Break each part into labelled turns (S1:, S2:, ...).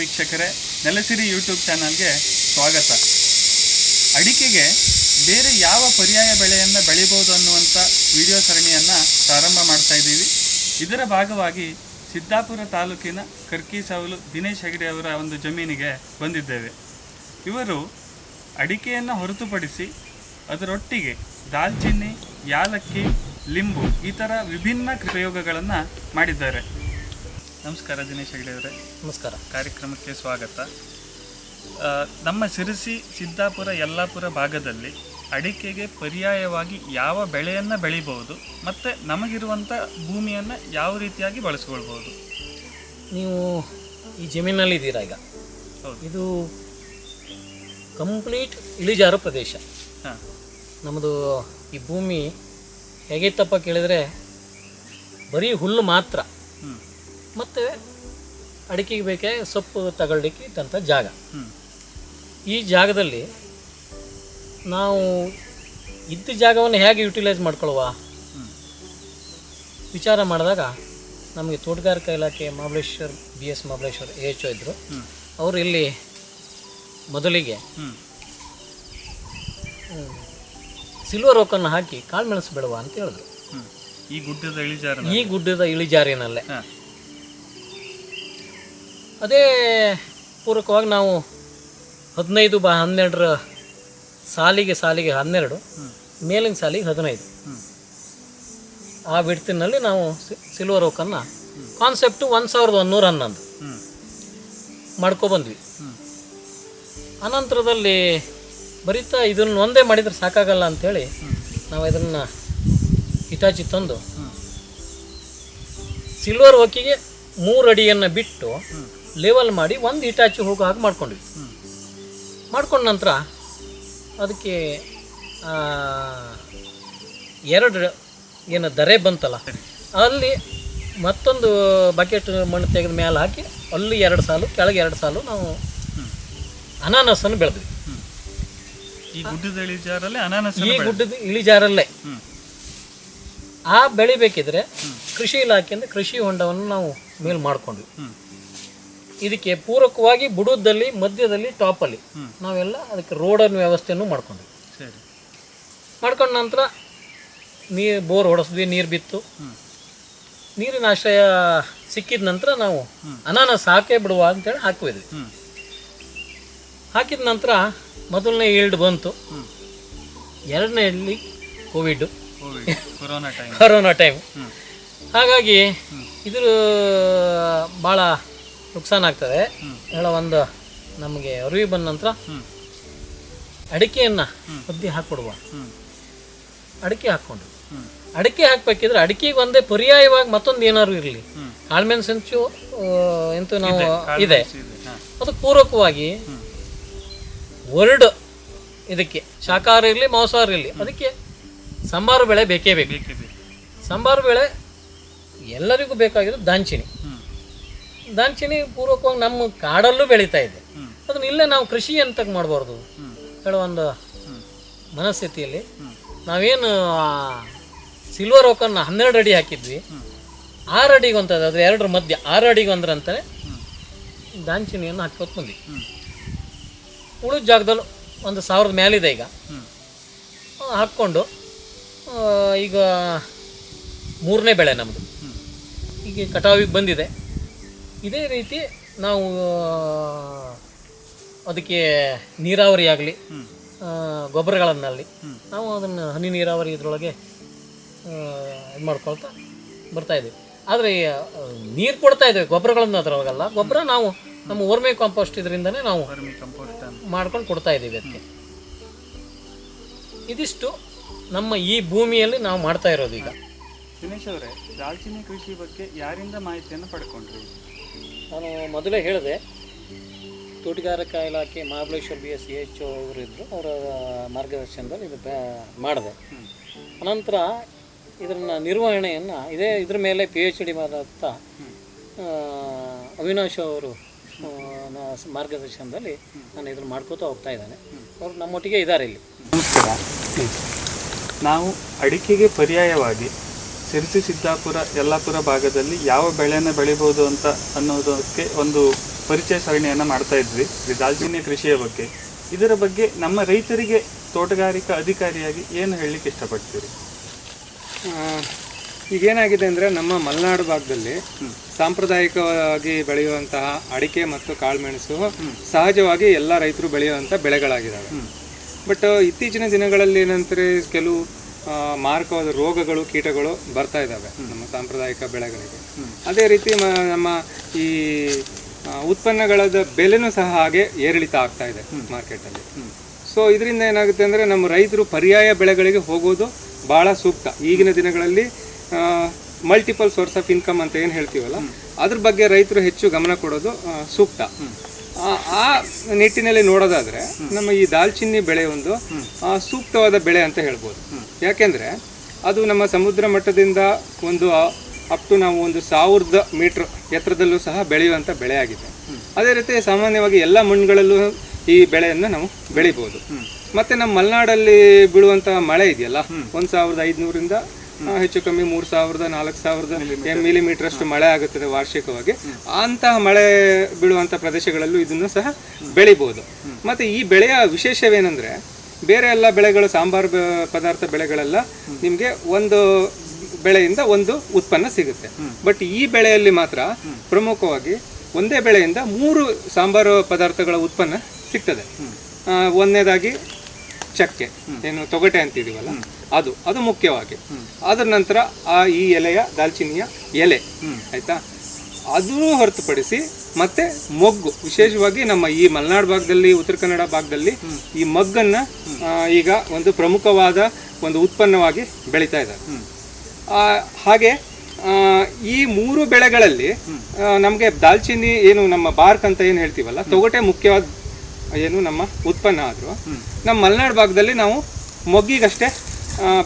S1: ವೀಕ್ಷಕರೇ, ನೆಲಸಿರಿ ಯೂಟ್ಯೂಬ್ ಚಾನಲ್ಗೆ ಸ್ವಾಗತ. ಅಡಿಕೆಗೆ ಬೇರೆ ಯಾವ ಪರ್ಯಾಯ ಬೆಳೆಯನ್ನು ಬೆಳಿಬೋದು ಅನ್ನುವಂಥ ವಿಡಿಯೋ ಸರಣಿಯನ್ನು ಪ್ರಾರಂಭ ಮಾಡ್ತಾ ಇದ್ದೀವಿ. ಇದರ ಭಾಗವಾಗಿ ಸಿದ್ದಾಪುರ ತಾಲೂಕಿನ ಕರ್ಕಿ ಸಾವಲು ದಿನೇಶ್ ಹೆಗಡೆ ಅವರ ಒಂದು ಜಮೀನಿಗೆ ಬಂದಿದ್ದೇವೆ. ಇವರು ಅಡಿಕೆಯನ್ನು ಹೊರತುಪಡಿಸಿ ಅದರೊಟ್ಟಿಗೆ ದಾಲ್ಚಿನ್ನಿ, ಯಾಲಕ್ಕಿ, ಲಿಂಬು ಈ ಥರ ವಿಭಿನ್ನ ಪ್ರಯೋಗಗಳನ್ನು ಮಾಡಿದ್ದಾರೆ. ನಮಸ್ಕಾರ ದಿನೇಶ್ ಹೆಗಡೆ ಅವರೇ.
S2: ನಮಸ್ಕಾರ.
S1: ಕಾರ್ಯಕ್ರಮಕ್ಕೆ ಸ್ವಾಗತ. ನಮ್ಮ ಸಿರಿಸಿ ಸಿದ್ದಾಪುರ ಯಲ್ಲಾಪುರ ಭಾಗದಲ್ಲಿ ಅಡಿಕೆಗೆ ಪರ್ಯಾಯವಾಗಿ ಯಾವ ಬೆಳೆಯನ್ನು ಬೆಳಿಬಹುದು ಮತ್ತು ನಮಗಿರುವಂಥ ಭೂಮಿಯನ್ನು ಯಾವ ರೀತಿಯಾಗಿ ಬಳಸ್ಕೊಳ್ಬೋದು
S2: ನೀವು ಈ ಜಮೀನಲ್ಲಿ ಇದ್ದೀರಾ ಈಗ?
S1: ಹೌದು.
S2: ಇದು ಕಂಪ್ಲೀಟ್ ಇಳಿಜಾರು ಪ್ರದೇಶ.
S1: ಹಾಂ.
S2: ನಮ್ಮದು ಈ ಭೂಮಿ ಹೇಗಿತ್ತಪ್ಪ ಕೇಳಿದರೆ ಬರೀ ಹುಲ್ಲು ಮಾತ್ರ.
S1: ಹ್ಞೂ
S2: ಮತ್ತು ಅಡಿಕೆಗೆ ಬೇಕೇ ಸೊಪ್ಪು ತಗೊಳ್ಳಿಕ್ಕೆ ಇದ್ದಂಥ ಜಾಗ. ಈ ಜಾಗದಲ್ಲಿ ನಾವು ಇದ್ದ ಜಾಗವನ್ನು ಹೇಗೆ ಯುಟಿಲೈಸ್ ಮಾಡ್ಕೊಳ್ಳುವ? ವಿಚಾರ ಮಾಡಿದಾಗ ನಮಗೆ ತೋಟಗಾರಿಕಾ ಇಲಾಖೆ Mahabaleshwar B S Mahabaleshwar A H O ಇದ್ದರು ಅವರು ಇಲ್ಲಿ ಮೊದಲಿಗೆ ಸಿಲ್ವರ್ ಓಕನ್ನು ಹಾಕಿ ಕಾಳು ಮೆಣಸು ಬೆಳುವ ಅಂತ ಹೇಳಿದ್ರು.
S1: ಈ ಗುಡ್ಡದ ಇಳಿಜಾರ
S2: ಈ ಗುಡ್ಡದ ಇಳಿಜಾರಿನಲ್ಲೇ. ಅದೇ ಪೂರಕವಾಗಿ ನಾವು ಹದಿನೈದು ಬಾ ಹನ್ನೆರಡರ ಸಾಲಿಗೆ ಸಾಲಿಗೆ ಹನ್ನೆರಡು, ಮೇಲಿನ ಸಾಲಿಗೆ ಹದಿನೈದು. ಆ ಬಿಡ್ತಿನಲ್ಲಿ ನಾವು ಸಿಲ್ವರ್ ಓಕನ್ನು ಕಾನ್ಸೆಪ್ಟು ಒಂದು ಸಾವಿರದ ಒಂದೂರ ಹನ್ನೊಂದು ಮಾಡ್ಕೊಬಂದ್ವಿ. ಅನಂತರದಲ್ಲಿ ಬರೀತಾ ಇದನ್ನು ಒಂದೇ ಮಾಡಿದರೆ ಸಾಕಾಗಲ್ಲ ಅಂಥೇಳಿ ನಾವು ಇದನ್ನು ಹಿಟಾಚಿ ತಂದು ಸಿಲ್ವರ್ ಓಕಿಗೆ ಮೂರು ಅಡಿಯನ್ನು ಬಿಟ್ಟು ಲೆವೆಲ್ ಮಾಡಿ ಒಂದು ಇಟಾಚಿ ಹೋಗೋ ಹಾಗೆ ಮಾಡ್ಕೊಂಡ್ವಿ. ಮಾಡ್ಕೊಂಡ ನಂತರ ಅದಕ್ಕೆ ಎರಡು ಏನು ದರೆ ಬಂತಲ್ಲ ಅಲ್ಲಿ ಮತ್ತೊಂದು ಬಕೆಟ್ ಮಣ್ಣು ತೆಗೆದ ಮೇಲೆ ಹಾಕಿ ಅಲ್ಲಿ ಎರಡು ಸಾಲು ಕೆಳಗೆ ಎರಡು ಸಾಲು ನಾವು ಅನಾನಸನ್ನು ಬೆಳೆದ್ವಿ.
S1: ಈ ಗುಡ್ಡದ ಇಳಿಜಾರಲ್ಲೇ ಅನಾನಸ್
S2: ಈ ಗುಡ್ಡದ ಇಳಿಜಾರಲ್ಲೇ ಆ ಬೆಳಿಬೇಕಿದ್ರೆ ಕೃಷಿ ಇಲಾಖೆಯಿಂದ ಕೃಷಿ ಹೊಂಡವನ್ನು ನಾವು ಮೇಲ್ ಮಾಡ್ಕೊಂಡ್ವಿ. ಇದಕ್ಕೆ ಪೂರಕವಾಗಿ ಬುಡದಲ್ಲಿ ಮಧ್ಯದಲ್ಲಿ ಟಾಪಲ್ಲಿ ನಾವೆಲ್ಲ ಅದಕ್ಕೆ ರೋಡನ್ನು ವ್ಯವಸ್ಥೆಯನ್ನು ಮಾಡ್ಕೊಂಡ್ವಿ.
S1: ಸರಿ.
S2: ಮಾಡ್ಕೊಂಡ ನಂತರ ನೀರು ಬೋರ್ ಹೊಡೆಸಿದ್ವಿ ನೀರು ಬಿತ್ತು. ನೀರಿನ ಆಶ್ರಯ ಸಿಕ್ಕಿದ ನಂತರ ನಾವು
S1: ಅನಾನ
S2: ಅನಾನಸ್ ಹಾಕೇ ಬಿಡುವ ಅಂತೇಳಿ ಹಾಕಿದ್ವಿ ಹಾಕಿದ ನಂತರ ಮೊದಲನೇ ಈಲ್ಡ್ ಬಂತು. ಎರಡನೇ ಇಲ್ಲಿ Covid.
S1: Corona time
S2: corona time ಹಾಗಾಗಿ. ಇದ್ರ ಭಾಳ ನುಕ್ಸಾನ್ ಆಗ್ತದೆ. ಹೇಳೋ ಒಂದು ನಮಗೆ ಅರಿವಿ ಬಂದ ನಂತರ ಅಡಿಕೆಯನ್ನ. ಒದ್ದಿ ಹಾಕ್ಬಿಡುವ ಅಡಿಕೆ
S1: ಹಾಕ್ಕೊಂಡು.
S2: ಅಡಿಕೆ ಹಾಕ್ಬೇಕಿದ್ರೆ ಅಡಿಕೆಗೆ ಒಂದೇ ಪರ್ಯಾಯವಾಗಿ ಮತ್ತೊಂದು ಏನಾದ್ರು ಇರಲಿ. ಕಾಳುಮೆಣಸು ಎಂತೂ ನಾವು ಇದೆ. ಅದು ಪೂರಕವಾಗಿ ವರ್ಡ್ ಇದಕ್ಕೆ ಶಾಖಾಹಾರ ಇರಲಿ ಮಾಂಸಾಹಾರ ಇರಲಿ ಅದಕ್ಕೆ ಸಾಂಬಾರು ಬೆಳೆ ಬೇಕೇ ಬೇಕು. ಸಾಂಬಾರು ಬೆಳೆ ಎಲ್ಲರಿಗೂ ಬೇಕಾಗಿರೋದು ದಾಂಚಿನಿ. ದಾಂಚಿನಿ ಪೂರ್ವಕವಾಗಿ ನಮ್ಮ ಕಾಡಲ್ಲೂ ಬೆಳೀತಾ ಇದೆ. ಅದನ್ನ ಇಲ್ಲೇ ನಾವು ಕೃಷಿ ಅಂತ ಮಾಡಬಾರ್ದು. ಹೇಳೋ ಒಂದು ಮನಸ್ಥಿತಿಯಲ್ಲಿ ನಾವೇನು ಸಿಲ್ವರ್ ಓಕನ್ನ ಹನ್ನೆರಡು ಅಡಿ ಹಾಕಿದ್ವಿ. ಆರು ಅಡಿಗೆ ಅಂತ ಅದು ಎರಡರ ಮಧ್ಯೆ ಆರು ಅಡಿಗೆ
S1: ಹ್ಞೂ
S2: ದಾಂಚಿನಿಯನ್ನು ಹಾಕೋತ್ ಬಂದ್ವಿ. ಉಳಿದ ಜಾಗದಲ್ಲಿ ಒಂದು ಸಾವಿರದ ಮೇಲಿದೆ ಈಗ. ಹಾಕ್ಕೊಂಡು ಈಗ ಮೂರನೇ ಬೆಳೆ ನಮ್ಮದು ಈಗ ಕಟಾವಿಗೆ ಬಂದಿದೆ. ಇದೇ ರೀತಿ ನಾವು ಅದಕ್ಕೆ ನೀರಾವರಿ ಆಗಲಿ
S1: ಹ್ಞೂ
S2: ಗೊಬ್ಬರಗಳನ್ನಲ್ಲಿ ನಾವು ಅದನ್ನು ಹನಿ ನೀರಾವರಿ ಇದರೊಳಗೆ ಇದು ಮಾಡ್ಕೊಳ್ತಾ ಬರ್ತಾ ಇದ್ದೀವಿ. ಆದರೆ ನೀರು ಕೊಡ್ತಾ ಇದ್ದೇವೆ ಗೊಬ್ಬರಗಳನ್ನು ಅದರೊಳಗಲ್ಲ. ಗೊಬ್ಬರ ನಾವು ನಮ್ಮ ವರ್ಮೆ ಕಾಂಪೋಸ್ಟ್ ಇದರಿಂದನೇ ನಾವು ಮಾಡ್ಕೊಂಡು ಕೊಡ್ತಾ ಇದ್ದೀವಿ ಅದಕ್ಕೆ. ಇದಿಷ್ಟು ನಮ್ಮ ಈ ಭೂಮಿಯಲ್ಲಿ ನಾವು ಮಾಡ್ತಾ ಇರೋದು ಈಗ.
S1: ದಿನೇಶ್ ಅವರೇ ದಾಲ್ಚಿನ್ನಿ ಕೃಷಿ ಬಗ್ಗೆ ಯಾರಿಂದ ಮಾಹಿತಿಯನ್ನು ಪಡ್ಕೊಂಡ್ರಿ?
S2: ನಾನು ಮೊದಲೇ ಹೇಳಿದೆ, ತೋಟಗಾರಿಕಾ ಇಲಾಖೆ Mahabaleshwara B S C H ಅವರು ಇದ್ದರು ಅವರ ಮಾರ್ಗದರ್ಶನದಲ್ಲಿ ಇದು ಮಾಡಿದೆ. ಅನಂತರ ಇದನ್ನು ನಿರ್ವಹಣೆಯನ್ನು, ಇದೇ ಇದ್ರ ಮೇಲೆ ಪಿ ಎಚ್ ಡಿ
S1: ಹ್ಞೂ
S2: ಅವಿನಾಶ್ ಅವರು ಮಾರ್ಗದರ್ಶನದಲ್ಲಿ ನಾನು ಇದನ್ನು ಮಾಡ್ಕೋತಾ ಹೋಗ್ತಾ ಇದ್ದಾನೆ. ಅವರು ನಮ್ಮೊಟ್ಟಿಗೆ ಇದ್ದಾರೆ ಇಲ್ಲಿ.
S1: ನಮಸ್ಕಾರ. ನಾವು ಅಡಿಕೆಗೆ ಪರ್ಯಾಯವಾಗಿ ಸಿರಿಸಿ ಸಿದ್ದಾಪುರ ಯಲ್ಲಾಪುರ ಭಾಗದಲ್ಲಿ ಯಾವ ಬೆಳೆಯನ್ನು ಬೆಳಿಬೋದು ಅಂತ ಅನ್ನೋದಕ್ಕೆ ಒಂದು ಪರಿಚಯ ಸರಣಿಯನ್ನು ಮಾಡ್ತಾ ಇದ್ವಿ ಈ ದಾಲ್ಚಿನ್ನಿ ಕೃಷಿಯ ಬಗ್ಗೆ. ಇದರ ಬಗ್ಗೆ ನಮ್ಮ ರೈತರಿಗೆ ತೋಟಗಾರಿಕಾ ಅಧಿಕಾರಿಯಾಗಿ ಏನು ಹೇಳಲಿಕ್ಕೆ ಇಷ್ಟಪಡ್ತೀರಿ?
S3: ಈಗೇನಾಗಿದೆ ಅಂದರೆ ನಮ್ಮ ಮಲೆನಾಡು ಭಾಗದಲ್ಲಿ ಸಾಂಪ್ರದಾಯಿಕವಾಗಿ ಬೆಳೆಯುವಂತಹ ಅಡಿಕೆ ಮತ್ತು ಕಾಳುಮೆಣಸು ಸಹಜವಾಗಿ ಎಲ್ಲ ರೈತರು ಬೆಳೆಯುವಂಥ ಬೆಳೆಗಳಾಗಿದ್ದಾವೆ ಬಟ್ ಇತ್ತೀಚಿನ ದಿನಗಳಲ್ಲಿ ಏನಂತಾರೆ ಕೆಲವು ಮಾರಕವಾದ ರೋಗಗಳು ಕೀಟಗಳು ಬರ್ತಾ ಇದ್ದಾವೆ ನಮ್ಮ ಸಾಂಪ್ರದಾಯಿಕ ಬೆಳೆಗಳಿಗೆ. ಅದೇ ರೀತಿ ನಮ್ಮ ಈ ಉತ್ಪನ್ನಗಳದ ಉತ್ಪನ್ನಗಳ ಬೆಲೆನೂ ಸಹ ಹಾಗೆ ಏರಿಳಿತ ಆಗ್ತಾ ಇದೆ ಮಾರ್ಕೆಟಲ್ಲಿ. ಸೊ ಇದರಿಂದ ಏನಾಗುತ್ತೆ ಅಂದರೆ ನಮ್ಮ ರೈತರು ಪರ್ಯಾಯ ಬೆಳೆಗಳಿಗೆ ಹೋಗೋದು ಭಾಳ ಸೂಕ್ತ. ಈಗಿನ ದಿನಗಳಲ್ಲಿ ಮಲ್ಟಿಪಲ್ ಸೋರ್ಸ್ ಆಫ್ ಇನ್ಕಮ್ ಅಂತ ಏನು ಹೇಳ್ತೀವಲ್ಲ ಅದ್ರ ಬಗ್ಗೆ ರೈತರು ಹೆಚ್ಚು ಗಮನ ಕೊಡೋದು ಸೂಕ್ತ. ಆ ನಿಟ್ಟಿನಲ್ಲಿ ನೋಡೋದಾದ್ರೆ ನಮ್ಮ ಈ ದಾಲ್ಚಿನ್ನಿ ಬೆಳೆ ಒಂದು ಸೂಕ್ತವಾದ ಬೆಳೆ ಅಂತ ಹೇಳ್ಬೋದು. ಯಾಕೆಂದ್ರೆ ಅದು ನಮ್ಮ ಸಮುದ್ರ ಮಟ್ಟದಿಂದ ಒಂದು ಅಪ್ ಟು ನಾವು ಒಂದು ಸಾವಿರದ ಮೀಟರ್ ಎತ್ತರದಲ್ಲೂ ಸಹ ಬೆಳೆಯುವಂಥ ಬೆಳೆ ಆಗಿದೆ ಅದೇ ರೀತಿ ಸಾಮಾನ್ಯವಾಗಿ ಎಲ್ಲ ಮಣ್ಣುಗಳಲ್ಲೂ ಈ ಬೆಳೆಯನ್ನು ನಾವು ಬೆಳಿಬೋದು. ಮತ್ತೆ ನಮ್ಮ ಮಲೆನಾಡಲ್ಲಿ ಬೀಳುವಂಥ ಮಳೆ ಇದೆಯಲ್ಲ ಒಂದು ಸಾವಿರದ ಐದುನೂರಿಂದ ಹೆಚ್ಚು ಕಮ್ಮಿ ಮೂರು ಸಾವಿರದ ನಾಲ್ಕು ಸಾವಿರದ ಮಿಲಿಮೀಟರ್ ಅಷ್ಟು ಮಳೆ ಆಗುತ್ತದೆ ವಾರ್ಷಿಕವಾಗಿ. ಅಂತಹ ಮಳೆ ಬೀಳುವಂಥ ಪ್ರದೇಶಗಳಲ್ಲೂ ಇದನ್ನು ಸಹ ಬೆಳಿಬೋದು. ಮತ್ತೆ ಈ ಬೆಳೆಯ ವಿಶೇಷವೇನೆಂದ್ರೆ ಬೇರೆ ಎಲ್ಲ ಬೆಳೆಗಳು, ಸಾಂಬಾರು ಪದಾರ್ಥ ಬೆಳೆಗಳೆಲ್ಲ ನಿಮಗೆ ಒಂದು ಬೆಳೆಯಿಂದ ಒಂದು ಉತ್ಪನ್ನ ಸಿಗುತ್ತೆ. ಬಟ್ ಈ ಬೆಳೆಯಲ್ಲಿ ಮಾತ್ರ ಪ್ರಮುಖವಾಗಿ ಒಂದೇ ಬೆಳೆಯಿಂದ ಮೂರು ಸಾಂಬಾರು ಪದಾರ್ಥಗಳ ಉತ್ಪನ್ನ ಸಿಗ್ತದೆ. ಒಂದನೇದಾಗಿ ಚಕ್ಕೆ. ಏನು ತೊಗಟೆ ಅಂತಿದೀವಲ್ಲ? ಅದು ಅದು ಮುಖ್ಯವಾಗಿ. ಅದರ ನಂತರ ಆ ಈ ಎಲೆಯ, ದಾಲ್ಚಿನ್ನಿಯ ಎಲೆ. ಆಯಿತಾ? ಅದೂ ಹೊರತುಪಡಿಸಿ ಮತ್ತೆ ಮೊಗ್ಗು. ವಿಶೇಷವಾಗಿ ನಮ್ಮ ಈ ಮಲೆನಾಡು ಭಾಗದಲ್ಲಿ ಉತ್ತರ ಕನ್ನಡ ಭಾಗದಲ್ಲಿ ಈ ಮಗ್ಗನ್ನ ಈಗ ಒಂದು ಪ್ರಮುಖವಾದ ಒಂದು ಉತ್ಪನ್ನವಾಗಿ ಬೆಳೀತಾ ಇದ್ದಾರೆ. ಹಾಗೆ ಈ ಮೂರು ಬೆಳೆಗಳಲ್ಲಿ ನಮಗೆ ದಾಲ್ಚಿನ್ನಿ ಏನು ನಮ್ಮ ಬಾರ್ಕ್ ಅಂತ ಏನು ಹೇಳ್ತೀವಲ್ಲ ತೊಗಟೆ ಮುಖ್ಯವಾದ ಏನು ನಮ್ಮ ಉತ್ಪನ್ನ ಆದರೂ. ನಮ್ಮ ಮಲೆನಾಡು ಭಾಗದಲ್ಲಿ ನಾವು ಮೊಗ್ಗಿಗಷ್ಟೇ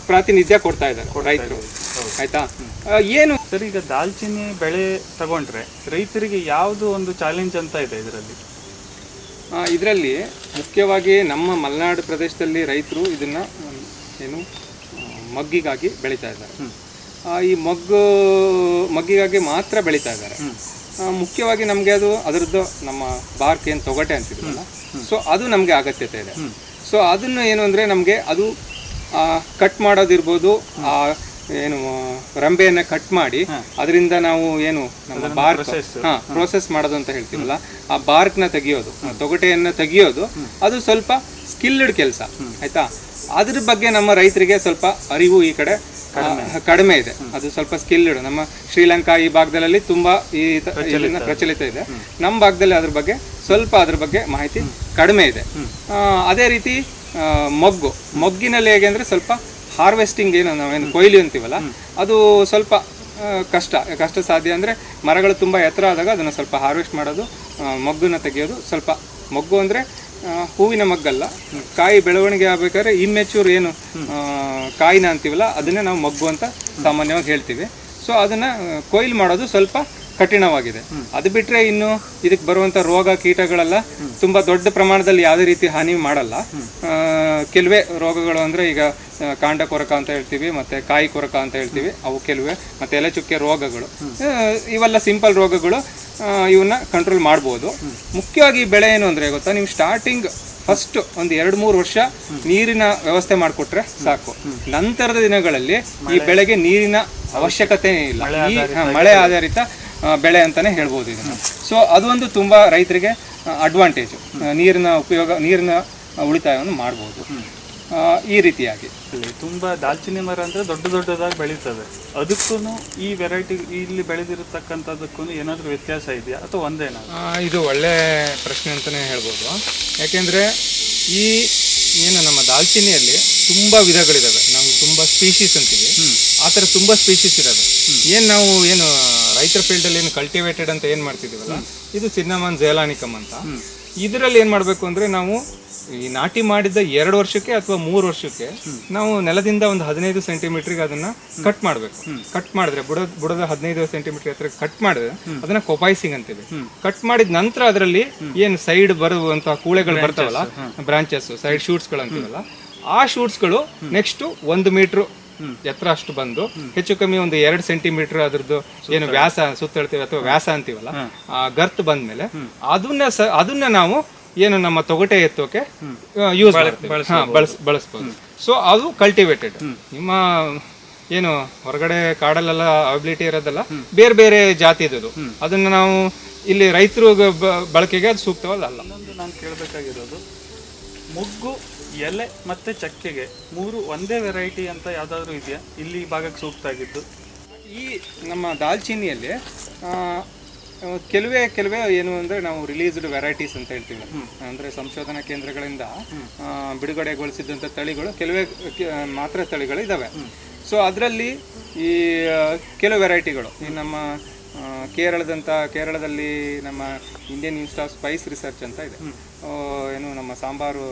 S3: ಪ್ರಾತಿನಿಧ್ಯ ಕೊಡ್ತಾ ಇದ್ದಾರೆ ರೈತರು. ಆಯ್ತಾ? ಏನು
S1: ಸರ್ ಈಗ ದಾಲ್ಚಿನ್ನಿ ಬೆಳೆ ತಗೊಂಡ್ರೆ ರೈತರಿಗೆ ಯಾವುದು ಒಂದು ಚಾಲೆಂಜ್ ಅಂತ ಇದೆ ಇದರಲ್ಲಿ?
S3: ಇದರಲ್ಲಿ ಮುಖ್ಯವಾಗಿ ನಮ್ಮ ಮಲೆನಾಡು ಪ್ರದೇಶದಲ್ಲಿ ರೈತರು ಇದನ್ನ ಏನು ಮಗ್ಗಿಗಾಗಿ ಬೆಳೀತಾ ಇದ್ದಾರೆ. ಈ ಮಗ್ಗು ಮಗ್ಗಿಗಾಗಿ ಮಾತ್ರ ಬೆಳೀತಾ ಇದ್ದಾರೆ. ಮುಖ್ಯವಾಗಿ ನಮಗೆ ಅದು ಅದರದ್ದು ನಮ್ಮ ಬಾರ್ಕ್ ಏನು ತೊಗಟೆ ಅಂತಿದ್ವಲ್ಲ ಸೊ ಅದು ನಮಗೆ ಅಗತ್ಯತೆ ಇದೆ. ಸೊ ಅದನ್ನು ಏನು ಅಂದರೆ ನಮಗೆ ಅದು ಕಟ್ ಮಾಡೋದಿರ್ಬೋದು ಏನು ರಂಬೆಯನ್ನ ಕಟ್ ಮಾಡಿ ಅದರಿಂದ ನಾವು ಏನು ನಮ್ಮ ಬಾರ್ಕ್ ಹಾ ಪ್ರೋಸೆಸ್ ಮಾಡೋದು ಅಂತ ಹೇಳ್ತೀವಲ್ಲ ಆ ಬಾರ್ಕ್ನ ತೆಗಿಯೋದು ತೊಗಟೆಯನ್ನ ತೆಗಿಯೋದು ಅದು ಸ್ವಲ್ಪ ಸ್ಕಿಲ್ಡ್ ಕೆಲಸ ಆಯ್ತಾ? ಅದ್ರ ಬಗ್ಗೆ ನಮ್ಮ ರೈತರಿಗೆ ಸ್ವಲ್ಪ ಅರಿವು ಈ ಕಡೆ ಕಡಿಮೆ. ಇದೆ. ಅದು ಸ್ವಲ್ಪ ಸ್ಕಿಲ್ಡ್ ನಮ್ಮ ಶ್ರೀಲಂಕಾ ಈ ಭಾಗದಲ್ಲಿ ತುಂಬಾ ಈ ಪ್ರಚಲಿತ. ಇದೆ. ನಮ್ಮ ಭಾಗದಲ್ಲಿ ಅದ್ರ ಬಗ್ಗೆ ಸ್ವಲ್ಪ ಅದ್ರ ಬಗ್ಗೆ ಮಾಹಿತಿ ಕಡಿಮೆ ಇದೆ. ಅದೇ ರೀತಿ ಮೊಗ್ಗು ಮೊಗ್ಗಿನಲ್ಲಿ ಹೇಗೆ ಅಂದ್ರೆ ಸ್ವಲ್ಪ ಹಾರ್ವೆಸ್ಟಿಂಗ್ ಏನು ನಾವೇನು ಕೊಯ್ಲು ಅಂತೀವಲ್ಲ ಅದು ಸ್ವಲ್ಪ ಕಷ್ಟ ಕಷ್ಟ ಸಾಧ್ಯ ಅಂದರೆ ಮರಗಳು ತುಂಬ ಎತ್ತರ ಆದಾಗ ಅದನ್ನು ಸ್ವಲ್ಪ ಹಾರ್ವೆಸ್ಟ್ ಮಾಡೋದು ಮಗ್ಗನ್ನು ತೆಗೆಯೋದು ಸ್ವಲ್ಪ ಮೊಗ್ಗು ಅಂದರೆ ಹೂವಿನ ಮಗ್ಗಲ್ಲ. ಕಾಯಿ ಬೆಳವಣಿಗೆ ಆಗ್ಬೇಕಾದ್ರೆ ಇಮ್ಮೆಚೂರ್ ಏನು ಕಾಯಿನ ಅಂತೀವಲ್ಲ ಅದನ್ನೇ ನಾವು ಮೊಗ್ಗು ಅಂತ ಸಾಮಾನ್ಯವಾಗಿ ಹೇಳ್ತೀವಿ. ಸೊ ಅದನ್ನು ಕೊಯ್ಲು ಮಾಡೋದು ಸ್ವಲ್ಪ ಕಠಿಣವಾಗಿದೆ. ಅದು ಬಿಟ್ರೆ ಇನ್ನು ಇದಕ್ಕೆ ಬರುವಂತ ರೋಗ ಕೀಟಗಳೆಲ್ಲ ತುಂಬಾ ದೊಡ್ಡ ಪ್ರಮಾಣದಲ್ಲಿ ಯಾವುದೇ ರೀತಿ ಹಾನಿ ಮಾಡಲ್ಲ. ಕೆಲವೇ ರೋಗಗಳು ಅಂದ್ರೆ ಈಗ ಕಾಂಡ ಕೊರಕ ಅಂತ ಹೇಳ್ತೀವಿ ಮತ್ತೆ ಕಾಯಿ ಕೊರಕ ಅಂತ ಹೇಳ್ತೀವಿ ಅವು ಕೆಲವೇ ಮತ್ತೆ ಎಲೆ ಚುಕ್ಕೆ ರೋಗಗಳು ಇವೆಲ್ಲ ಸಿಂಪಲ್ ರೋಗಗಳು ಇವನ್ನ ಕಂಟ್ರೋಲ್ ಮಾಡ್ಬೋದು. ಮುಖ್ಯವಾಗಿ ಬೆಳೆ ಏನು ಅಂದ್ರೆ ಗೊತ್ತಾ ನೀವು ಸ್ಟಾರ್ಟಿಂಗ್ ಫಸ್ಟ್ ಒಂದು ಎರಡು ಮೂರು ವರ್ಷ ನೀರಿನ ವ್ಯವಸ್ಥೆ ಮಾಡಿಕೊಟ್ರೆ ಸಾಕು. ನಂತರದ ದಿನಗಳಲ್ಲಿ ಈ ಬೆಳೆಗೆ ನೀರಿನ ಅವಶ್ಯಕತೆ ಇಲ್ಲ. ಈ ಮಳೆ ಆಧಾರಿತ ಬೆಳೆ ಅಂತಲೇ ಹೇಳ್ಬೋದು ಇದನ್ನು. ಸೊ ಅದೊಂದು ತುಂಬ ರೈತರಿಗೆ ಅಡ್ವಾಂಟೇಜು ನೀರಿನ ಉಪಯೋಗ ನೀರಿನ ಉಳಿತಾಯವನ್ನು ಮಾಡ್ಬೋದು. ಆ, ಈ ರೀತಿಯಾಗಿ.
S1: ತುಂಬ ದಾಲ್ಚಿನ್ನಿ ಮರ ಅಂದರೆ ದೊಡ್ಡ ದೊಡ್ಡದಾಗಿ ಬೆಳೀತದೆ. ಅದಕ್ಕೂ ಈ ವೆರೈಟಿ ಇಲ್ಲಿ ಬೆಳೆದಿರತಕ್ಕಂಥದಕ್ಕೂ ಏನಾದರೂ ವ್ಯತ್ಯಾಸ ಇದೆಯಾ? ಅಥವಾ ಒಂದೇನಾ
S3: ಇದು ಒಳ್ಳೆ ಪ್ರಶ್ನೆ ಅಂತಲೇ ಹೇಳ್ಬೋದು. ಯಾಕೆಂದರೆ ಈ ಏನು ನಮ್ಮ ದಾಲ್ಚಿನ್ನಿಯಲ್ಲಿ ತುಂಬ ವಿಧಗಳಿದ್ದಾವೆ ನಾವು ತುಂಬ ಸ್ಪೀಶೀಸ್ ಅಂತೀವಿ ಆ ತರ ತುಂಬಾ ಸ್ಪೀಶೀಸ್ ಇರೋದು. ಏನು ನಾವು ಏನು ರೈತರ ಫೀಲ್ಡಲ್ಲಿ ಏನು ಕಲ್ಟಿವೇಟೆಡ್ ಅಂತ ಏನು ಮಾಡ್ತಿದೀವಲ್ಲ ಇದು ಸಿನ್ನಮನ್ ಜೇಲಾನಿಕಮ್ ಅಂತ. ಇದರಲ್ಲಿ ಏನು ಮಾಡಬೇಕು ಅಂದ್ರೆ ನಾವು ಈ ನಾಟಿ ಮಾಡಿದ ಎರಡು ವರ್ಷಕ್ಕೆ ಅಥವಾ ಮೂರು ವರ್ಷಕ್ಕೆ ನಾವು ನೆಲದಿಂದ ಒಂದು ಹದಿನೈದು ಸೆಂಟಿಮೀಟರ್ಗೆ ಅದನ್ನ ಕಟ್ ಮಾಡಬೇಕು. ಕಟ್ ಮಾಡಿದ್ರೆ ಬುಡ ಬುಡದ ಹದಿನೈದು ಸೆಂಟಿಮೀಟರ್ ಹತ್ರ ಕಟ್ ಮಾಡಿದ್ರೆ ಅದನ್ನ ಕೊಪಾಯಿಸಿಂಗ್ ಅಂತೀವಿ. ಕಟ್ ಮಾಡಿದ ನಂತರ ಅದರಲ್ಲಿ ಏನು ಸೈಡ್ ಬರುವಂತಹ ಕೂಳೆಗಳು ಬರ್ತಾವಲ್ಲ ಬ್ರಾಂಚಸ್ ಸೈಡ್ ಶೂಟ್ಸ್ಗಳು ಅಂತೀವಲ್ಲ ಆ ಶೂಟ್ಸ್ಗಳು ನೆಕ್ಸ್ಟ್ ಒಂದು ಮೀಟರ್ ಎತ್ತರ ಅಷ್ಟು ಬಂದು ಹೆಚ್ಚು ಕಮ್ಮಿ ಒಂದು ಎರಡು ಸೆಂಟಿಮೀಟರ್ ಅದ್ರದ್ದು ಏನು ವ್ಯಾಸ ಸುತ್ತ ಹೇಳ್ತೀವಿ ಅಥವಾ ವ್ಯಾಸ ಅಂತೀವಲ್ಲ ಆ ಗರ್ತ್ ಬಂದ್ಮೇಲೆ ಅದನ್ನ ಸ ಅದನ್ನ ನಾವು ಏನು ನಮ್ಮ ತೊಗಟೆ ಎತ್ತೋಕೆ ಯೂಸ್ ಬಳಸ್ ಬಳಸ್ಬೋದು. ಸೊ ಅದು ಕಲ್ಟಿವೇಟೆಡ್ ನಿಮ್ಮ ಏನು ಹೊರಗಡೆ ಕಾಡಲ್ಲೆಲ್ಲ ಅವೈಬಿಲಿಟಿ ಇರೋದಲ್ಲ ಬೇರೆ ಬೇರೆ ಜಾತಿ ಜಾತಿದು ಅದನ್ನ ನಾವು ಇಲ್ಲಿ ರೈತರು ಬಳಕೆಗೆ ಅದು ಸೂಕ್ತವಲ್ಲ ಅಲ್ಲ.
S1: ನಾನು ಕೇಳಬೇಕಾಗಿರೋದು ಮೊಗ್ಗು ಎಲೆ ಮತ್ತೆ ಚಕ್ಕೆಗೆ ಮೂರು ಒಂದೇ ವೆರೈಟಿ ಅಂತ ಯಾವುದಾದ್ರೂ ಇದೆಯಾ? ಇಲ್ಲಿ ಈ ಭಾಗಕ್ಕೆ ಸೂಕ್ತ ಆಗಿದ್ದು.
S3: ಈ ನಮ್ಮ ದಾಲ್ಚಿನ್ನಿಯಲ್ಲಿ ಕೆಲವೇ ಕೆಲವೇ ಏನು ಅಂದರೆ ನಾವು ರಿಲೀಸ್ಡ್ ವೆರೈಟೀಸ್ ಅಂತ ಹೇಳ್ತೀವಿ. ಅಂದರೆ ಸಂಶೋಧನಾ ಕೇಂದ್ರಗಳಿಂದ ಬಿಡುಗಡೆಗೊಳಿಸಿದಂಥ ತಳಿಗಳು ಕೆಲವೇ ಮಾತ್ರ ತಳಿಗಳು ಇದ್ದಾವೆ ಸೊ ಅದರಲ್ಲಿ ಈ ಕೆಲವು ವೆರೈಟಿಗಳು ಈ ನಮ್ಮ ಆ, ಕೇರಳದಂತ ಕೇರಳದಲ್ಲಿ ನಮ್ಮ Indian institute of spice research ಅಂತ ಇದೆ. ಏನು ನಮ್ಮ ಸಾಂಬಾರು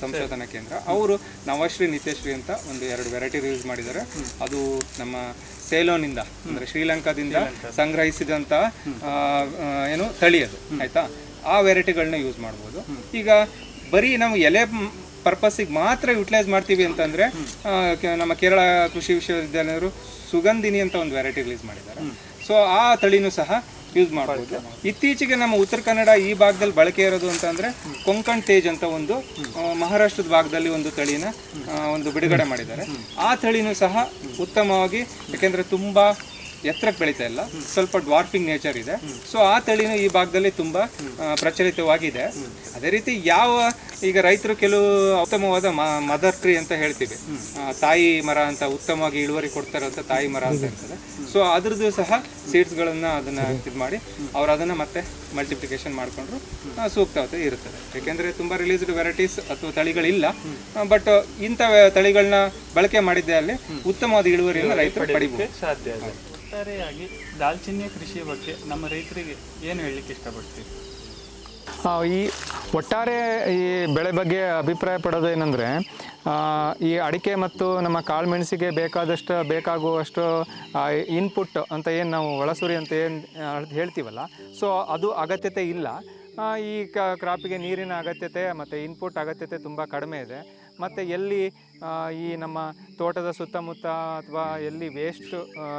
S3: ಸಂಶೋಧನಾ ಕೇಂದ್ರ. ಅವರು ನವಶ್ರೀ ನಿತ್ಯಶ್ರೀ ಅಂತ ಒಂದು ಎರಡು ವೆರೈಟಿ ರಿಲೀಸ್ ಮಾಡಿದ್ದಾರೆ. ಅದು ನಮ್ಮ ಸೇಲೋನಿಂದ ಅಂದರೆ ಶ್ರೀಲಂಕಾದಿಂದ ಸಂಗ್ರಹಿಸಿದಂಥ ಏನು ತಳಿ ಅದು ಆಯಿತಾ? ಆ ವೆರೈಟಿಗಳನ್ನ ಯೂಸ್ ಮಾಡ್ಬೋದು. ಈಗ ಬರೀ ನಾವು ಎಲೆ ಪರ್ಪಸ್ಸಿಗೆ ಮಾತ್ರ ಯುಟಿಲೈಸ್ ಮಾಡ್ತೀವಿ ಅಂತಂದ್ರೆ ನಮ್ಮ ಕೇರಳ ಕೃಷಿ ವಿಶ್ವವಿದ್ಯಾಲಯರು ಸುಗಂಧಿನಿ ಅಂತ ಒಂದು ವೆರೈಟಿ ರಿಲೀಸ್ ಮಾಡಿದ್ದಾರೆ. ಸೊ ಆ ತಳಿನೂ ಸಹ ಯೂಸ್ ಮಾಡ್ಬೋದು. ಇತ್ತೀಚೆಗೆ ನಮ್ಮ ಉತ್ತರ ಕನ್ನಡ ಈ ಭಾಗದಲ್ಲಿ ಬಳಕೆ ಇರೋದು ಅಂತಂದ್ರೆ ಕೊಂಕಣ್ ತೇಜ್ ಅಂತ ಒಂದು ಮಹಾರಾಷ್ಟ್ರದ ಭಾಗದಲ್ಲಿ ಒಂದು ತಳಿನ ಒಂದು ಬಿಡುಗಡೆ ಮಾಡಿದ್ದಾರೆ. ಆ ತಳಿನೂ ಸಹ ಉತ್ತಮವಾಗಿ ಯಾಕೆಂದರೆ ತುಂಬಾ ಎತ್ತರಕ್ಕೆ ಬೆಳೀತಾ ಇಲ್ಲ. ಸ್ವಲ್ಪ ಡ್ವಾರ್ಫಿಂಗ್ ನೇಚರ್ ಇದೆ. ಸೊ ಆ ತಳಿನೂ ಈ ಭಾಗದಲ್ಲಿ ತುಂಬಾ ಪ್ರಚಲಿತವಾಗಿದೆ. ಅದೇ ರೀತಿ ಯಾವ ಈಗ ರೈತರು ಕೆಲವು ಉತ್ತಮವಾದ ಮದರ್ ಟ್ರೀ ಅಂತ ಹೇಳ್ತೀವಿ. ತಾಯಿ ಮರ ಅಂತ ಉತ್ತಮವಾಗಿ ಇಳುವರಿ ಕೊಡ್ತಾರೆ ಅಂತ ತಾಯಿ ಮರ ಅಂತ ಇರ್ತದೆ ಸೊ ಅದ್ರದ್ದು ಸಹ ಸೀಡ್ಸ್ಗಳನ್ನ ಅದನ್ನ ಇದು ಮಾಡಿ ಅವ್ರು ಅದನ್ನ ಮತ್ತೆ ಮಲ್ಟಿಪ್ಲಿಕೇಶನ್ ಮಾಡ್ಕೊಂಡ್ರು ಆ, ಸೂಕ್ತತೆ ಇರುತ್ತದೆ. ಯಾಕೆಂದ್ರೆ ತುಂಬಾ ರಿಲೀಸ್ಡ್ ವೆರೈಟೀಸ್ ಅಥವಾ ತಳಿಗಳಿಲ್ಲ. ಬಟ್ ಇಂಥ ತಳಿಗಳನ್ನ ಬಳಕೆ ಮಾಡಿದ್ದೆ ಅಲ್ಲಿ ಉತ್ತಮವಾದ ಇಳುವರಿಯನ್ನು ರೈತರು ಪಡಿಬಹುದು
S1: ಸಾಧ್ಯ ಒಟ್ಟಾರೆಯಾಗಿ ದಾಲ್ಚಿನ್ನಿ ಕೃಷಿ ಬಗ್ಗೆ ನಮ್ಮ ರೈತರಿಗೆ ಏನು ಹೇಳಲಿಕ್ಕೆ ಇಷ್ಟಪಡ್ತೀವಿ
S3: ಈ ಒಟ್ಟಾರೆ ಈ ಬೆಳೆ ಬಗ್ಗೆ ಅಭಿಪ್ರಾಯ ಪಡೋದು ಏನಂದರೆ ಈ ಅಡಿಕೆ ಮತ್ತು ನಮ್ಮ ಕಾಳುಮೆಣಸಿಗೆ ಬೇಕಾದಷ್ಟು, ಬೇಕಾಗುವಷ್ಟು ಇನ್ಪುಟ್ ಅಂತ ಏನು ನಾವು ಒಳಸುರಿ ಅಂತ ಏನು ಹೇಳ್ತೀವಲ್ಲ ಸೊ ಅದು ಅಗತ್ಯತೆ ಇಲ್ಲ. ಈ ಕ್ರಾಪಿಗೆ ನೀರಿನ ಅಗತ್ಯತೆ, ಮತ್ತು ಇನ್ಪುಟ್ ಅಗತ್ಯತೆ ತುಂಬ ಕಡಿಮೆ ಇದೆ. ಮತ್ತು ಎಲ್ಲಿ ಈ ನಮ್ಮ ತೋಟದ ಸುತ್ತಮುತ್ತ ಅಥವಾ ಎಲ್ಲಿ ವೇಸ್ಟ್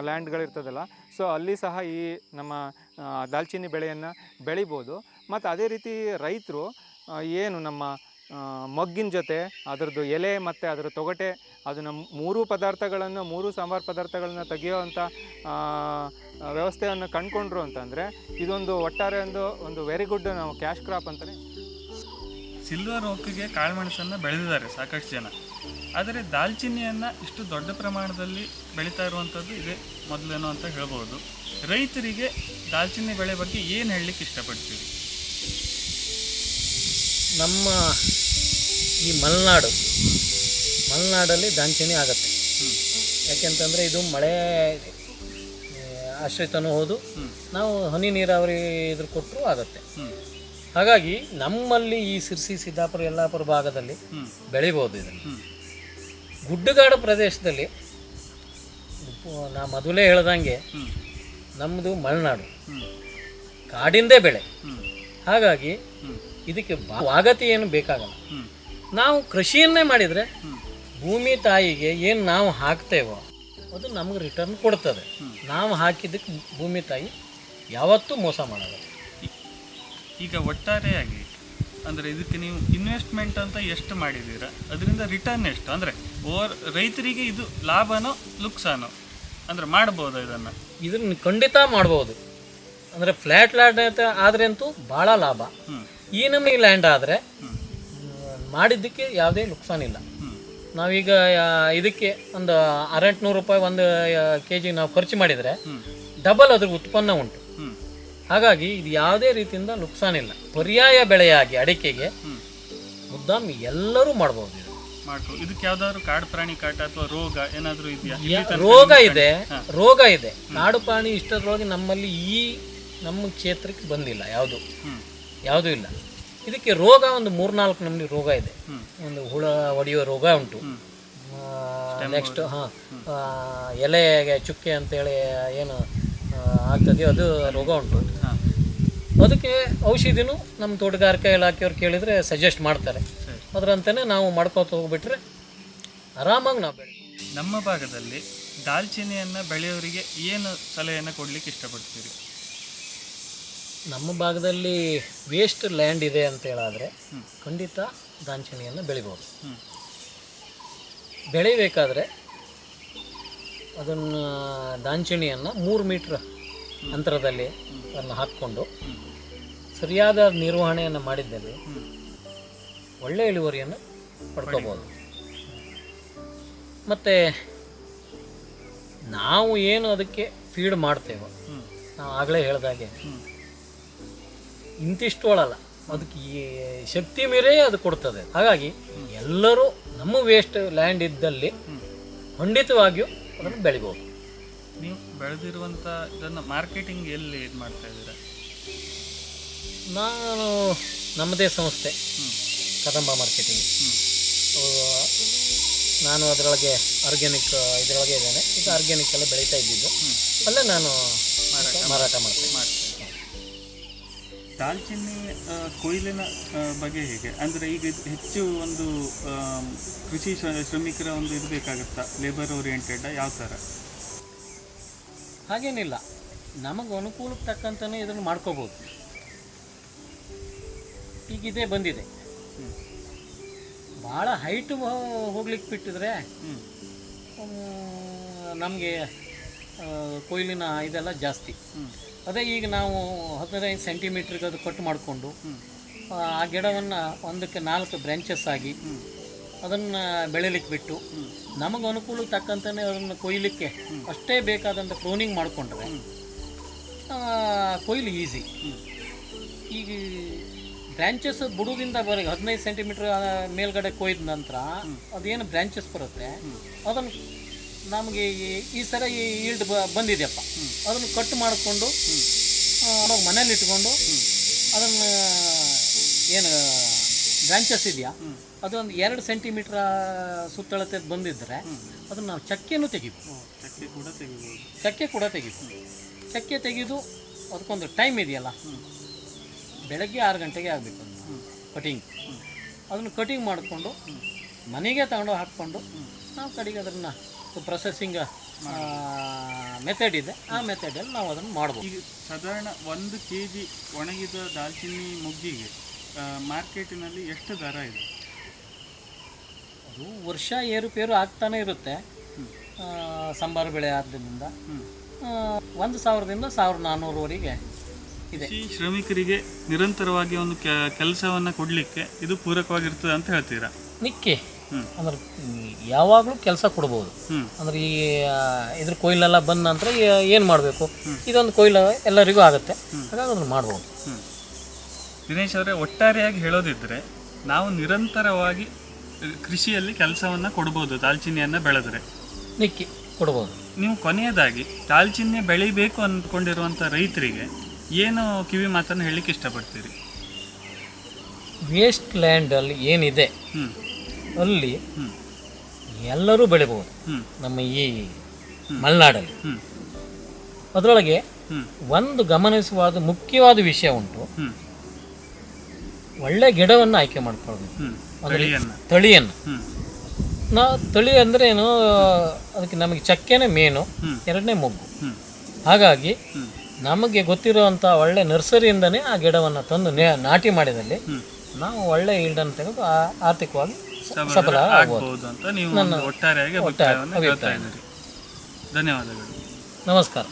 S3: ಲ್ಯಾಂಡ್ಗಳಿರ್ತದಲ್ಲ ಸೊ ಅಲ್ಲಿ ಸಹ ಈ ನಮ್ಮ ದಾಲ್ಚಿನ್ನಿ ಬೆಳೆಯನ್ನು ಬೆಳಿಬೋದು. ಮತ್ತು ಅದೇ ರೀತಿ ರೈತರು ಏನು ನಮ್ಮ ಮಗ್ಗಿನ ಜೊತೆ ಅದರದ್ದು ಎಲೆ ಮತ್ತು ಅದರ ತೊಗಟೆ, ಅದನ್ನು ಮೂರು ಪದಾರ್ಥಗಳನ್ನು, ಮೂರು ಸಾಂಬಾರು ಪದಾರ್ಥಗಳನ್ನು ತೆಗೆಯುವಂಥ ವ್ಯವಸ್ಥೆಯನ್ನು ಕಂಡುಕೊಂಡ್ರು ಅಂತಂದರೆ ಇದೊಂದು ಒಟ್ಟಾರೆ ಒಂದು ಒಂದು ವೆರಿ ಗುಡ್ ನಾವು ಕ್ಯಾಶ್ ಕ್ರಾಪ್ ಅಂತಲೇ
S1: ಸಿಲ್ವರ್ ಓಕ್ಗೆ ಕಾಳುಮೆಣಸನ್ನು ಬೆಳೆದಿದ್ದಾರೆ ಸಾಕಷ್ಟು ಜನ. ಆದರೆ ದಾಲ್ಚಿನ್ನಿಯನ್ನು ಇಷ್ಟು ದೊಡ್ಡ ಪ್ರಮಾಣದಲ್ಲಿ ಬೆಳೀತಾ ಇರುವಂಥದ್ದು ಇದೇ ಮೊದಲೇನೋ ಅಂತ ಹೇಳ್ಬೋದು. ರೈತರಿಗೆ ದಾಲ್ಚಿನ್ನಿ ಬೆಳೆ ಬಗ್ಗೆ ಏನು ಹೇಳಲಿಕ್ಕೆ ಇಷ್ಟಪಡ್ತೀವಿ
S2: ನಮ್ಮ ಈ ಮಲೆನಾಡು ಮಲೆನಾಡಲ್ಲಿ ದಾಲ್ಚಿನ್ನಿ ಆಗುತ್ತೆ. ಯಾಕೆಂತಂದರೆ ಇದು ಮಳೆ ಆಶ್ರಿತನೂ ಹೌದು. ನಾವು ಹನಿ ನೀರಾವರಿ ಇದ್ರ ಕೊಟ್ಟರು ಆಗುತ್ತೆ. ಹಾಗಾಗಿ ನಮ್ಮಲ್ಲಿ ಈ ಸಿರ್ಸಿ ಸಿದ್ದಾಪುರ ಯಲ್ಲಾಪುರ ಭಾಗದಲ್ಲಿ ಬೆಳಿಬೋದು ಇದನ್ನು. ಗುಡ್ಡಗಾಡು ಪ್ರದೇಶದಲ್ಲಿ ನಾ ಮೊದಲೇ ಹೇಳ್ದಂಗೆ ನಮ್ಮದು ಮಲೆನಾಡು. ಕಾಡಿಂದೇ ಬೆಳೆ. ಹಾಗಾಗಿ ಇದಕ್ಕೆ ವಾಗತಿ ಏನು ಬೇಕಾಗಲ್ಲ. ನಾವು ಕೃಷಿಯನ್ನೇ ಮಾಡಿದರೆ ಭೂಮಿ ತಾಯಿಗೆ ಏನು ನಾವು ಹಾಕ್ತೇವೋ ಅದು ನಮಗೆ ರಿಟರ್ನ್ ಕೊಡ್ತದೆ. ನಾವು ಹಾಕಿದ್ದಕ್ಕೆ ಭೂಮಿ ತಾಯಿ ಯಾವತ್ತೂ ಮೋಸ ಮಾಡಲ್ಲ.
S1: ಈಗ ಒಟ್ಟಾರೆಯಾಗಿ ಅಂದರೆ ಇದಕ್ಕೆ ನೀವು ಇನ್ವೆಸ್ಟ್ಮೆಂಟ್ ಅಂತ ಎಷ್ಟು ಮಾಡಿದ್ದೀರಾ? ಅದರಿಂದ ರಿಟರ್ನ್ ಎಷ್ಟು? ಅಂದರೆ ಓವರ್ ರೈತರಿಗೆ ಇದು ಲಾಭನೋ ಲುಕ್ಸಾನೋ ಅಂದರೆ ಮಾಡಬಹುದು ಇದನ್ನು.
S2: ಇದನ್ನ ಖಂಡಿತ ಮಾಡ್ಬೋದು. ಅಂದರೆ ಫ್ಲ್ಯಾಟ್ ಲ್ಯಾಂಡ್ ಆದರೆ ಅಂತೂ ಭಾಳ ಲಾಭ. ಈ ನಮಗೆ ಲ್ಯಾಂಡ್ ಆದರೆ ಮಾಡಿದ್ದಕ್ಕೆ ಯಾವುದೇ ನುಕ್ಸಾನಿಲ್ಲ
S1: ಇಲ್ಲ.
S2: ನಾವೀಗ ಇದಕ್ಕೆ ಒಂದು ಅರೆಂಟ್ನೂರು ರೂಪಾಯಿ ಒಂದು ಕೆ ಜಿ ನಾವು ಖರ್ಚು ಮಾಡಿದರೆ ಡಬಲ್ ಅದ್ರ ಉತ್ಪನ್ನ ಉಂಟು. ಹಾಗಾಗಿ ಇದು ಯಾವುದೇ ರೀತಿಯಿಂದ ನುಕ್ಸಾನಿಲ್ಲ. ಪರ್ಯಾಯ ಬೆಳೆಯಾಗಿ ಅಡಿಕೆಗೆ ಮುದ್ದಾಮ್ ಎಲ್ಲರೂ ಮಾಡ್ಬೋದು
S1: ಮಾಡ್ಕೊ ಇದಕ್ಕೆ ಯಾವ್ದಾದ್ರು ಕಾಡು ಪ್ರಾಣಿ ಕಾಟ ಅಥವಾ ರೋಗ ಏನಾದರೂ ಇದೆಯಾ?
S2: ಯಾ- ರೋಗ ಇದೆ. ರೋಗ ಇದೆ. ನಾಡು ಪ್ರಾಣಿ ಇಷ್ಟದ್ರೊಳಗೆ ನಮ್ಮಲ್ಲಿ ಈ ನಮ್ಮ ಕ್ಷೇತ್ರಕ್ಕೆ ಬಂದಿಲ್ಲ ಯಾವುದು. ಯಾವುದೂ ಇಲ್ಲ. ಇದಕ್ಕೆ ರೋಗ ಒಂದು ಮೂರ್ನಾಲ್ಕು ನಮೂನಿ ರೋಗ ಇದೆ. ಒಂದು ಹುಳ ಹೊಡೆಯುವ ರೋಗ ಉಂಟು. ನೆಕ್ಸ್ಟ್ ಹಾಂ. ಎಲೆಗೆ ಚುಕ್ಕೆ ಅಂತೇಳಿ ಏನು ಆಗ್ತದೆ ಆಗ್ತದೆಯೋ ಅದು ರೋಗ ಉಂಟು. ಅದಕ್ಕೆ ಔಷಧಿನೂ ನಮ್ಮ ತೋಟಗಾರಿಕಾ ಇಲಾಖೆಯವ್ರು ಕೇಳಿದರೆ ಸಜೆಸ್ಟ್ ಮಾಡ್ತಾರೆ. ಅದರಂತೆಯೇ ನಾವು ಮಾಡ್ಕೊತ ಹೋಗ್ಬಿಟ್ರೆ ಆರಾಮಾಗಿ ನಾವು ಬೆಳೆ
S1: ನಮ್ಮ ಭಾಗದಲ್ಲಿ ದಾಲ್ಚಿನ್ನಿಯನ್ನು ಬೆಳೆಯೋರಿಗೆ ಏನು ಸಲಹೆಯನ್ನು ಕೊಡಲಿಕ್ಕೆ ಇಷ್ಟಪಡ್ತೀರಿ?
S2: ನಮ್ಮ ಭಾಗದಲ್ಲಿ ವೇಸ್ಟ್ ಲ್ಯಾಂಡ್ ಇದೆ ಅಂತ ಹೇಳಾದರೆ ಖಂಡಿತ ದಾಂಚಣಿಯನ್ನು ಬೆಳಿಬೋದು.
S1: ಬೆಳೀಬೇಕಾದ್ರೆ
S2: ಬೆಳಿಬೇಕಾದ್ರೆ ಅದನ್ನು ದಾಂಚಿಣಿಯನ್ನು ಮೂರು ಮೀಟ್ರ್ ಅಂತರದಲ್ಲಿ ಅದನ್ನು ಹಾಕ್ಕೊಂಡು ಸರಿಯಾದ ನಿರ್ವಹಣೆಯನ್ನು ಮಾಡಿದ್ದಲ್ಲಿ
S1: ಹ್ಞೂ
S2: ಒಳ್ಳೆ ಇಳುವರಿಯನ್ನು ಪಡ್ಕೋಬೋದು. ಮತ್ತು ನಾವು ಏನು ಅದಕ್ಕೆ ಫೀಡ್ ಮಾಡ್ತೇವೋ ನಾವು ಆಗಲೇ ಹೇಳ್ದಾಗೆ ಇಂತಿಷ್ಟು ಒಳಲ್ಲ. ಅದಕ್ಕೆ ಈ ಶಕ್ತಿ ಮೀರೇ ಅದು ಕೊಡ್ತದೆ. ಹಾಗಾಗಿ ಎಲ್ಲರೂ ನಮ್ಮ ವೇಸ್ಟ್ ಲ್ಯಾಂಡ್ ಇದ್ದಲ್ಲಿ ಖಂಡಿತವಾಗಿಯೂ ಅದನ್ನು ಬೆಳಿಬೋದು.
S1: ನೀವು ಬೆಳೆದಿರುವಂಥ ಇದನ್ನು ಮಾರ್ಕೆಟಿಂಗ್ ಎಲ್ಲಿ ಇದು ಮಾಡ್ತಾ ಇದ್ದೀರಾ?
S2: ನಾನು ನಮ್ಮದೇ ಸಂಸ್ಥೆ. ಕದಂಬ ಮಾರ್ಕೆಟಿಂಗ್ ನಾನು ಅದರೊಳಗೆ ಆರ್ಗ್ಯಾನಿಕ್ ಇದರೊಳಗೆ ಇದ್ದೇನೆ. ಈಗ ಆರ್ಗ್ಯಾನಿಕ್ ಎಲ್ಲ ಬೆಳೀತಾ ಇದ್ದಿದ್ದು. ಅಲ್ಲೇ ನಾನು ಮಾರಾಟ ಮಾಡ್ತೇನೆ.
S1: ಮಾಡ್ತಾ ದಾಲ್ಚಿನ್ನಿ ಕೊಯ್ಲಿನ ಬಗ್ಗೆ ಹೇಗೆ? ಅಂದರೆ ಈಗ ಹೆಚ್ಚು ಒಂದು ಕೃಷಿ ಶ್ರ- ಶ್ರಮಿಕರ ಒಂದು ಇದು ಬೇಕಾಗುತ್ತಾ? ಲೇಬರ್ ಓರಿಯೆಂಟೆಡ್ ಯಾವ ಥರ
S2: ಹಾಗೇನಿಲ್ಲ. ನಮಗೆ ಅನುಕೂಲಕ್ಕೆ ತಕ್ಕಂತನೇ ಇದನ್ನು ಮಾಡ್ಕೋಬೋದು. ಈಗಿದೆ ಬಂದಿದೆ. ಭಾಳ ಹೈಟ್ ಹೋಗ್ಲಿಕ್ಕೆ ಬಿಟ್ಟಿದ್ರೆ ನಮಗೆ ಕೊಯ್ಲಿನ ಇದೆಲ್ಲ ಜಾಸ್ತಿ. ಅದೇ ಈಗ ನಾವು ಹದಿನೈದು ಸೆಂಟಿಮೀಟ್ರಿಗೆ ಅದು ಕಟ್ ಮಾಡಿಕೊಂಡು ಆ ಗಿಡವನ್ನು ಒಂದಕ್ಕೆ ನಾಲ್ಕು ಬ್ರ್ಯಾಂಚಸ್ ಆಗಿ ಅದನ್ನು ಬೆಳಿಲಿಕ್ಕೆ ಬಿಟ್ಟು ನಮಗೆ ಅನುಕೂಲಕ್ಕೆ ತಕ್ಕಂತಲೇ ಅದನ್ನು ಕೊಯ್ಲಿಕ್ಕೆ ಅಷ್ಟೇ ಬೇಕಾದಂಥ ಕ್ರೋನಿಂಗ್ ಮಾಡಿಕೊಂಡ್ರೆ ಕೊಯ್ಲು ಈಸಿ ಈಗ ಬ್ರಾಂಚಸ್ ಬುಡದಿಂದ ಬರೀ ಹದಿನೈದು ಸೆಂಟಿಮೀಟರ್ ಮೇಲ್ಗಡೆ ಕೊಯ್ದ ನಂತರ ಅದೇನು ಬ್ರಾಂಚಸ್ ಬರುತ್ತೆ? ಅದನ್ನು ನಮಗೆ ಈ- ಸಲ ಈ ಈಲ್ಡ್ ಬಂದಿದೆಯಪ್ಪ. ಅದನ್ನು ಕಟ್ ಮಾಡಿಕೊಂಡು ಅವಾಗ ಮನೇಲಿ ಇಟ್ಕೊಂಡು ಅದನ್ನು ಏನು ಬ್ರಾಂಚಸ್ ಇದೆಯಾ? ಅದೊಂದು ಎರಡು ಸೆಂಟಿಮೀಟ್ರ್ ಸುತ್ತಳತೆ ಬಂದಿದ್ದರೆ ಅದನ್ನು ನಾವು ಚಕ್ಕೆನೂ ತೆಗಿಬೋದು.
S1: ಚಕ್ಕೆ ಕೂಡ ತೆಗಿಬೋದು.
S2: ಚಕ್ಕೆ ಕೂಡ ತೆಗಿಬೋದು. ಚಕ್ಕೆ ತೆಗೆದು ಅದಕ್ಕೊಂದು ಟೈಮ್ ಇದೆಯಲ್ಲ? ಬೆಳಗ್ಗೆ ಆರು ಗಂಟೆಗೆ ಆಗಬೇಕು ಕಟಿಂಗ್ ಅದನ್ನು ಕಟಿಂಗ್ ಮಾಡಿಕೊಂಡು ಮನೆಗೆ ತಗೊಂಡು ಹಾಕ್ಕೊಂಡು ನಾವು ಕಡೆಗೆ ಅದನ್ನು ಪ್ರೊಸೆಸಿಂಗ್ ಮೆಥಡ್ ಇದೆ. ಆ ಮೆಥಡಲ್ಲಿ ನಾವು ಅದನ್ನು ಮಾಡ್ಬೋದು.
S1: ಈಗ ಸಾಧಾರಣ ಒಂದು ಕೆ ಜಿ ಒಣಗಿದ ದಾಲ್ಚಿನ್ನಿ ಮುಗ್ಗಿಗೆ ಮಾರ್ಕೆಟಿನಲ್ಲಿ ಎಷ್ಟು ದರ ಇದೆ?
S2: ಅದು ವರ್ಷ ಏರುಪೇರು ಆಗ್ತಾನೆ ಇರುತ್ತೆ. ಸಾಂಬಾರು ಬೆಳೆ ಆದ್ದರಿಂದ ಒಂದು ಸಾವಿರದಿಂದ ಸಾವಿರದ ನಾನ್ನೂರವರೆಗೆ ಇದೆ.
S1: ಕೃಷಿ ಶ್ರಮಿಕರಿಗೆ ನಿರಂತರವಾಗಿ ಒಂದು ಕೆಲಸವನ್ನು ಕೊಡಲಿಕ್ಕೆ ಇದು ಪೂರಕವಾಗಿರ್ತದೆ ಅಂತ ಹೇಳ್ತೀರಾ?
S2: ನಿಕ್ಕಿ. ಅಂದ್ರೆ ಯಾವಾಗಲೂ ಕೆಲಸ ಕೊಡ್ಬೋದು. ಅಂದ್ರೆ ಈ ಇದ್ರ ಕೊಯ್ಲೆಲ್ಲ ಬಂದ ನಂತರ ಏನು ಮಾಡಬೇಕು? ಇದೊಂದು ಕೊಯ್ಲು ಎಲ್ಲರಿಗೂ ಆಗುತ್ತೆ. ಹಾಗಾಗಿ ಅದನ್ನು ಮಾಡ್ಬೋದು.
S1: ದಿನೇಶ್ ಅವರೇ ಒಟ್ಟಾರೆಯಾಗಿ ಹೇಳೋದಿದ್ರೆ ನಾವು ನಿರಂತರವಾಗಿ ಕೃಷಿಯಲ್ಲಿ ಕೆಲಸವನ್ನು ಕೊಡ್ಬೋದು ದಾಲ್ಚಿನ್ನಿಯನ್ನು ಬೆಳೆದ್ರೆ.
S2: ನಿಕ್ಕಿ ಕೊಡ್ಬೋದು.
S1: ನೀವು ಕೊನೆಯದಾಗಿ ದಾಲ್ಚಿನ್ನಿ ಬೆಳಿಬೇಕು ಅಂದ್ಕೊಂಡಿರುವಂಥ ರೈತರಿಗೆ ಏನು ಕಿವಿ ಮಾತನ್ನು ಹೇಳಲಿಕ್ಕೆ ಇಷ್ಟಪಡ್ತೀರಿ?
S2: ವೇಸ್ಟ್ ಲ್ಯಾಂಡಲ್ಲಿ ಏನಿದೆ
S1: ಹ್ಞೂ
S2: ಅಲ್ಲಿ
S1: ಹ್ಞೂ
S2: ಎಲ್ಲರೂ ಬೆಳಿಬೋದು
S1: ಹ್ಞೂ
S2: ನಮ್ಮ ಈ ಮಲೆನಾಡಲ್ಲಿ.
S1: ಹ್ಞೂ
S2: ಅದರೊಳಗೆ ಒಂದು ಗಮನಿಸುವಾದ ಮುಖ್ಯವಾದ ವಿಷಯ ಉಂಟು. ಒಳ್ಳೆ ಗಿಡವನ್ನು ಆಯ್ಕೆ ಮಾಡ್ಕೊಳ್ಬೇಕು
S1: ತಳಿಯನ್ನು.
S2: ನಾ ತಳಿ ಅಂದ್ರೆ ಏನು ಅದಕ್ಕೆ ನಮಗೆ ಚಕ್ಕೆನೇ ಮೇನು ಎರಡನೇ ಮೊಗ್ಗು. ಹಾಗಾಗಿ ನಮಗೆ ಗೊತ್ತಿರುವಂಥ ಒಳ್ಳೆ ನರ್ಸರಿಯಿಂದನೇ ಆ ಗಿಡವನ್ನು ತಂದು ನೇ ನಾಟಿ ಮಾಡಿದಲ್ಲಿ ನಾವು ಒಳ್ಳೆ ಈಲ್ಡನ್ನು ತೆಗೆದು ಆ- ಆರ್ಥಿಕವಾಗಿ ಸಫಲ ಆಗ್ಬೋದು.
S1: ಅಂತ ನೀವು ಒಟ್ಟಾರೆಯಾಗಿ ಅಭಿಪ್ರಾಯವನ್ನು ಹೇಳ್ತಾ ಇದ್ದೀರಿ. ಧನ್ಯವಾದಗಳು.
S2: ನಮಸ್ಕಾರ.